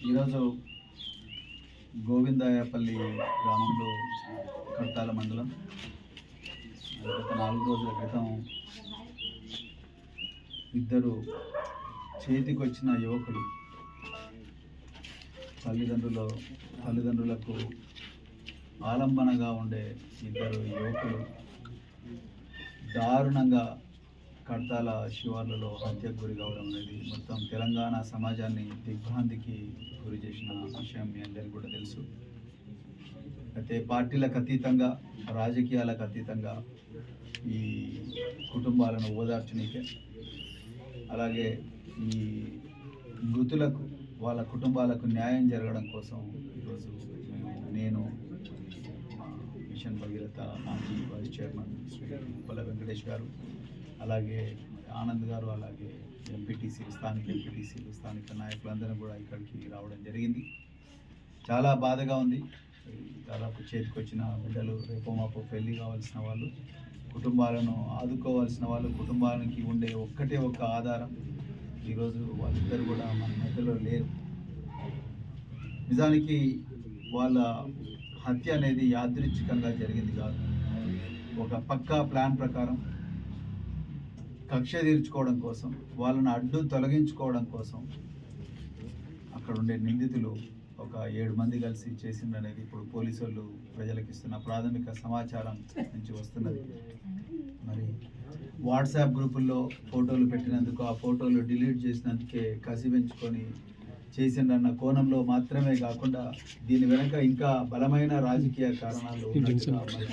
ఈరోజు గోవిందాయపల్లి గ్రామంలో కడతాల మండలం. గత నాలుగు రోజుల క్రితం ఇద్దరు చేతికొచ్చిన యువకులు తల్లిదండ్రులు తల్లిదండ్రులకు ఆలంబనగా ఉండే ఇద్దరు యువకులు దారుణంగా కడతాల శివార్లలో హత్యకు గురి కావడం అనేది మొత్తం తెలంగాణ సమాజాన్ని దిగ్భ్రాంతికి గురి చేసిన విషయం మీ అందరికీ కూడా తెలుసు. అయితే పార్టీలకు అతీతంగా రాజకీయాలకు అతీతంగా ఈ కుటుంబాలను ఓదార్చనీకే అలాగే ఈ మృతులకు వాళ్ళ కుటుంబాలకు న్యాయం జరగడం కోసం ఈరోజు నేను మిషన్ భగీరథ మాజీ వైస్ చైర్మన్ శ్రీ ఉప్పల వెంకటేష్ గారు అలాగే ఆనంద్ గారు అలాగే ఎంపీటీసీలు స్థానిక ఎంపీటీసీలు స్థానిక నాయకులందరూ కూడా ఇక్కడికి రావడం జరిగింది. చాలా బాధగా ఉంది. దాదాపు చేతికొచ్చిన బిడ్డలు రేపు మాపు పెళ్ళి కావాల్సిన వాళ్ళు కుటుంబాలను ఆదుకోవాల్సిన వాళ్ళు కుటుంబానికి ఉండే ఒక్కటే ఒక్క ఆధారం. ఈరోజు వాళ్ళిద్దరు కూడా మన మధ్యలో లేరు. నిజానికి వాళ్ళ హత్య అనేది యాదృచ్ఛికంగా జరిగింది కాదు. ఒక పక్కా ప్లాన్ ప్రకారం కక్ష తీర్చుకోవడం కోసం వాళ్ళని అడ్డు తొలగించుకోవడం కోసం అక్కడ ఉండే నిందితులు ఒక ఏడు మంది కలిసి చేసిందనేది ఇప్పుడు పోలీసు వాళ్ళు ప్రజలకు ఇస్తున్న ప్రాథమిక సమాచారం నుంచి వస్తున్నది. మరి వాట్సాప్ గ్రూపుల్లో ఫోటోలు పెట్టినందుకు ఆ ఫోటోలు డిలీట్ చేసినందుకే కసి పెంచుకొని చేసిండన్న కోణంలో మాత్రమే కాకుండా దీని వెనక ఇంకా బలమైన రాజకీయ కారణాలు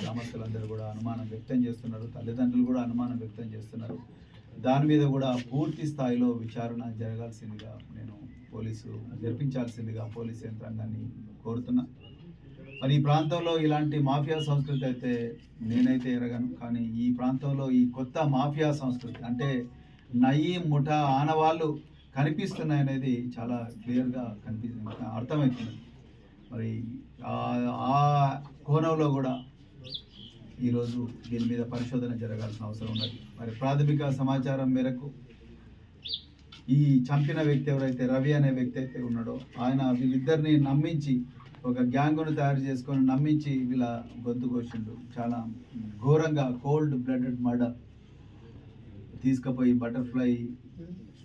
గ్రామస్తులందరూ కూడా అనుమానం వ్యక్తం చేస్తున్నారు. తల్లిదండ్రులు కూడా అనుమానం వ్యక్తం చేస్తున్నారు. దాని మీద కూడా పూర్తి స్థాయిలో విచారణ జరగాల్సిందిగా నేను పోలీసు జరిపించాల్సిందిగా పోలీస్ యంత్రాంగాన్ని కోరుతున్నా. మరి ఈ ప్రాంతంలో ఇలాంటి మాఫియా సంస్కృతి అయితే నేనైతే ఎరగను. కానీ ఈ ప్రాంతంలో ఈ కొత్త మాఫియా సంస్కృతి అంటే నయ్యి ముఠా ఆనవాళ్ళు కనిపిస్తున్నాయనేది చాలా క్లియర్గా కనిపి అర్థమవుతుంది. మరి ఆ కోణంలో కూడా ఈరోజు దీని మీద పరిశోధన జరగాల్సిన అవసరం ఉన్నది. మరి ప్రాథమిక సమాచారం మేరకు ఈ చంపిన వ్యక్తి ఎవరైతే రవి అనే వ్యక్తి అయితే ఉన్నాడో ఆయన వీళ్ళిద్దరిని నమ్మించి ఒక గ్యాంగును తయారు చేసుకొని నమ్మించి వీళ్ళ గొంతు కోసిండు. చాలా ఘోరంగా కోల్డ్ బ్లడెడ్ మర్డర్ తీసుకుపోయి బటర్ఫ్లై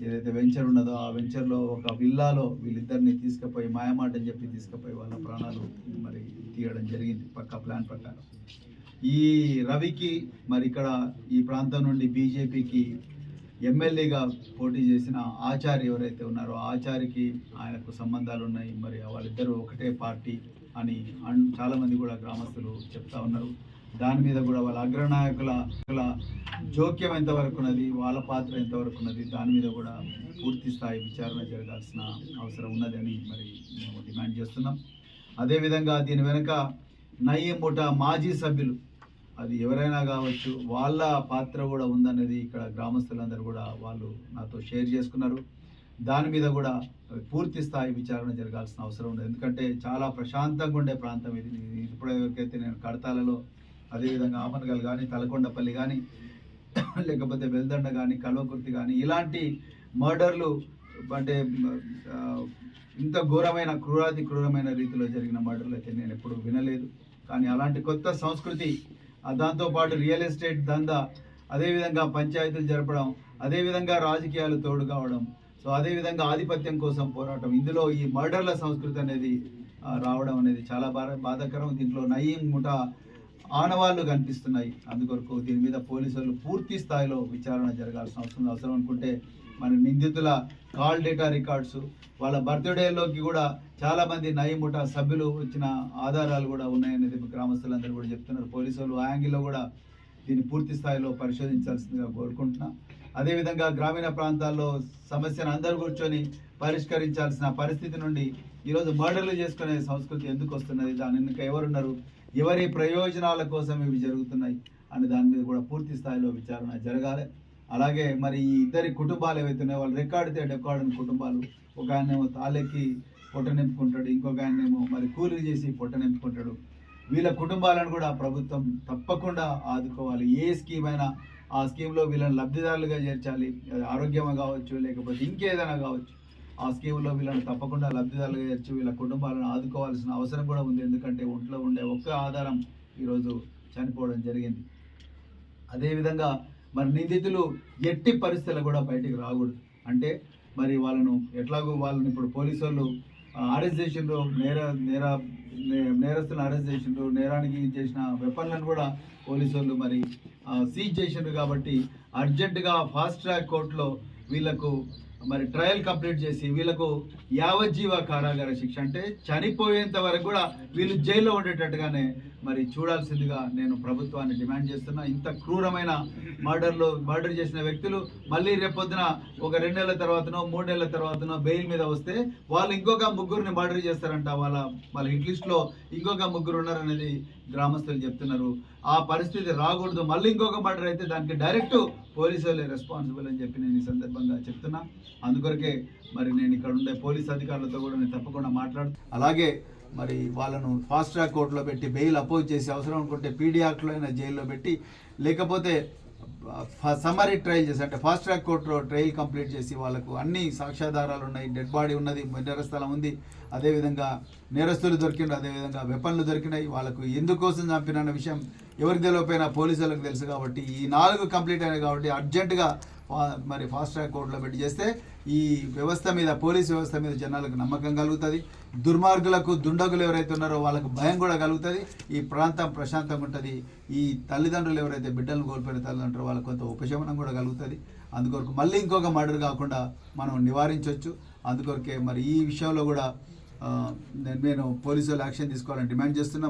ఏదైతే వెంచర్ ఉన్నదో ఆ వెంచర్లో ఒక విల్లాలో వీళ్ళిద్దరిని తీసుకుపోయి మాయమాట అని చెప్పి తీసుకుపోయి వాళ్ళ ప్రాణాలు మరి తీయడం జరిగింది పక్క ప్లాన్ ప్రకారం. ఈ రవికి మరి ఇక్కడ ఈ ప్రాంతం నుండి బీజేపీకి ఎమ్మెల్యేగా పోటీ చేసిన ఆచార్య ఎవరైతే ఉన్నారో ఆచార్యకి ఆయనకు సంబంధాలు ఉన్నాయి. మరి వాళ్ళిద్దరూ ఒకటే పార్టీ అని అన్ చాలామంది కూడా గ్రామస్తులు చెప్తా ఉన్నారు. దాని మీద కూడా వాళ్ళ అగ్రనాయకుల జోక్యం ఎంతవరకు ఉన్నది వాళ్ళ పాత్ర ఎంతవరకు ఉన్నది దాని మీద కూడా పూర్తి స్థాయి విచారణ జరగాల్సిన అవసరం ఉన్నదని మరి మేము డిమాండ్ చేస్తున్నాం. అదేవిధంగా దీని వెనుక నయీం మాజీ సభ్యులు అది ఎవరైనా కావచ్చు వాళ్ళ పాత్ర కూడా ఉందనేది ఇక్కడ గ్రామస్తులందరూ కూడా వాళ్ళు నాతో షేర్ చేసుకున్నారు. దాని మీద కూడా పూర్తి స్థాయి విచారణ జరగాల్సిన అవసరం ఉంది. ఎందుకంటే చాలా ప్రశాంతంగా ఉండే ప్రాంతం ఇది. ఇప్పటివరకైతే నేను కడతాలలో అదేవిధంగా ఆమనగల్ కానీ తలకొండపల్లి కానీ లేకపోతే వెల్దండ కానీ కల్వకుర్తి కానీ ఇలాంటి మర్డర్లు అంటే ఇంత ఘోరమైన క్రూరాతి క్రూరమైన రీతిలో జరిగిన మర్డర్లు అయితే నేను ఎప్పుడు వినలేదు. కానీ అలాంటి కొత్త సంస్కృతి దాంతోపాటు రియల్ ఎస్టేట్ దందా అదేవిధంగా పంచాయతీలు జరపడం అదేవిధంగా రాజకీయాలు తోడు కావడం సో అదేవిధంగా ఆధిపత్యం కోసం పోరాటం. ఇందులో ఈ మర్డర్ల సంస్కృతి అనేది రావడం అనేది చాలా బాధాకరం. దీంట్లో నయీం ముఠా ఆనవాళ్ళు కనిపిస్తున్నాయి. అందుకొరకు దీని మీద పోలీసులు పూర్తి స్థాయిలో విచారణ జరగాల్సిన అవసరం అవసరం అనుకుంటే మన నిందితుల కాల్ డేటా రికార్డ్స్ వాళ్ళ బర్త్డేలోకి కూడా చాలామంది నయముఠా నయముట సభ్యులు వచ్చిన ఆధారాలు కూడా ఉన్నాయనేది గ్రామస్తులందరూ కూడా చెప్తున్నారు. పోలీసులు ఆ యాంగిల్లో కూడా దీన్ని పూర్తి స్థాయిలో పరిశోధించాల్సిందిగా కోరుకుంటున్నా. అదేవిధంగా గ్రామీణ ప్రాంతాల్లో సమస్యను అందరూ కూర్చొని పరిష్కరించాల్సిన పరిస్థితి నుండి ఈరోజు మర్డర్లు చేసుకునే సంస్కృతి ఎందుకు వస్తున్నది దాని వెనుక ఎవరున్నారు ఎవరి ప్రయోజనాల కోసం ఇవి జరుగుతున్నాయి అనే దాని మీద కూడా పూర్తి స్థాయిలో విచారణ జరగాలి. అలాగే మరి ఈ ఇద్దరి కుటుంబాలు ఏవైతే ఉన్నాయో వాళ్ళు రికార్డితే రికార్డు కుటుంబాలు. ఒక ఆయనేమో తాళెక్కి పొట్ట నింపుకుంటాడు ఇంకొక ఆయనేమో మరి కూలీ చేసి పొట్ట నింపుకుంటాడు. వీళ్ళ కుటుంబాలను కూడా ప్రభుత్వం తప్పకుండా ఆదుకోవాలి. ఏ స్కీమ్ అయినా ఆ స్కీమ్లో వీళ్ళని లబ్ధిదారులుగా చేర్చాలి. అది ఆరోగ్యమే కావచ్చు లేకపోతే ఇంకేదైనా కావచ్చు. ఆ స్కీమ్లో వీళ్ళని తప్పకుండా లబ్ధిదారులుగా చేర్చి వీళ్ళ కుటుంబాలను ఆదుకోవాల్సిన అవసరం కూడా ఉంది. ఎందుకంటే ఒంట్లో ఉండే ఒక్క ఆధారం ఈరోజు చనిపోవడం జరిగింది. అదేవిధంగా మరి నిందితులు ఎట్టి పరిస్థితులు కూడా బయటికి రాకూడదు. అంటే మరి వాళ్ళను ఎట్లాగో వాళ్ళని ఇప్పుడు పోలీసు వాళ్ళు అరెస్ట్ చేసిండ్రు నేర నేర నే- నేరస్తులను అరెస్ట్ చేసిండ్రు నేరానికి చేసిన వెపన్లను కూడా పోలీసు వాళ్ళు మరి సీజ్ చేసిండ్రు కాబట్టి అర్జెంటుగా ఫాస్ట్ ట్రాక్ కోర్టులో వీళ్ళకు మరి ట్రయల్ కంప్లీట్ చేసి వీళ్ళకు యావజ్జీవ కారాగార శిక్ష. అంటే చనిపోయేంత వరకు కూడా వీళ్ళు జైల్లో ఉండేటట్టుగానే మరి చూడాల్సిందిగా నేను ప్రభుత్వాన్ని డిమాండ్ చేస్తున్నా. ఇంత క్రూరమైన మర్డర్లు మర్డర్ చేసిన వ్యక్తులు మళ్ళీ రేపొద్దున ఒక రెండు నెలల తర్వాతనో మూడు నెలల తర్వాతనో బెయిల్ మీద వస్తే వాళ్ళు ఇంకొక ముగ్గురిని మర్డర్ చేస్తారంట. వాళ్ళ వాళ్ళ ఇంగ్లీష్లో ఇంకొక ముగ్గురు ఉన్నారనేది గ్రామస్తులు చెప్తున్నారు. ఆ పరిస్థితి రాకూడదు. మళ్ళీ ఇంకొక మర్డర్ అయితే దానికి డైరెక్ట్ పోలీసు వాళ్ళే రెస్పాన్సిబుల్ అని చెప్పి నేను ఈ సందర్భంగా చెప్తున్నా. అందుకొరకే మరి నేను ఇక్కడ ఉండే పోలీస్ అధికారులతో కూడా నేను తప్పకుండా మాట్లాడు అలాగే మరి వాళ్ళను ఫాస్ట్ ట్రాక్ కోర్టులో పెట్టి బెయిల్ అపోజ్ చేసి అవసరం అనుకుంటే పీడీ యాక్ట్లో అయినా జైల్లో పెట్టి లేకపోతే సమ్మరీ ట్రయల్ చేసి అంటే ఫాస్ట్ ట్రాక్ కోర్టులో ట్రయల్ కంప్లీట్ చేసి వాళ్ళకు అన్ని సాక్ష్యాధారాలు ఉన్నాయి డెడ్ బాడీ ఉన్నది నేరస్థలం ఉంది అదేవిధంగా నేరస్తులు దొరికిండ్రు అదేవిధంగా వెపన్లు దొరికినాయి వాళ్ళకు ఎందుకోసం చంపినన్న విషయం ఎవరికి తెలియపోయినా పోలీసులకు తెలుసు కాబట్టి ఈ నాలుగు కంప్లీట్ అయినాయి కాబట్టి అర్జెంటుగా మరి ఫాస్ట్ ట్రాక్ కోర్టులో పెట్టి చేస్తే ఈ వ్యవస్థ మీద పోలీస్ వ్యవస్థ మీద జనాలకు నమ్మకం కలుగుతుంది. దుర్మార్గులకు దుండగులు ఎవరైతే ఉన్నారో వాళ్ళకు భయం కూడా కలుగుతుంది. ఈ ప్రాంతం ప్రశాంతంగా ఉంటుంది. ఈ తల్లిదండ్రులు ఎవరైతే బిడ్డలను కోల్పోయిన తల్లిదండ్రులు వాళ్ళకు కొంత ఉపశమనం కూడా కలుగుతుంది. అందుకొరకు మళ్ళీ ఇంకొక మర్డర్ కాకుండా మనం నివారించవచ్చు అందుకొరకే మరి ఈ విషయంలో కూడా నేను పోలీసు యాక్షన్ తీసుకోవాలని డిమాండ్ చేస్తున్నా.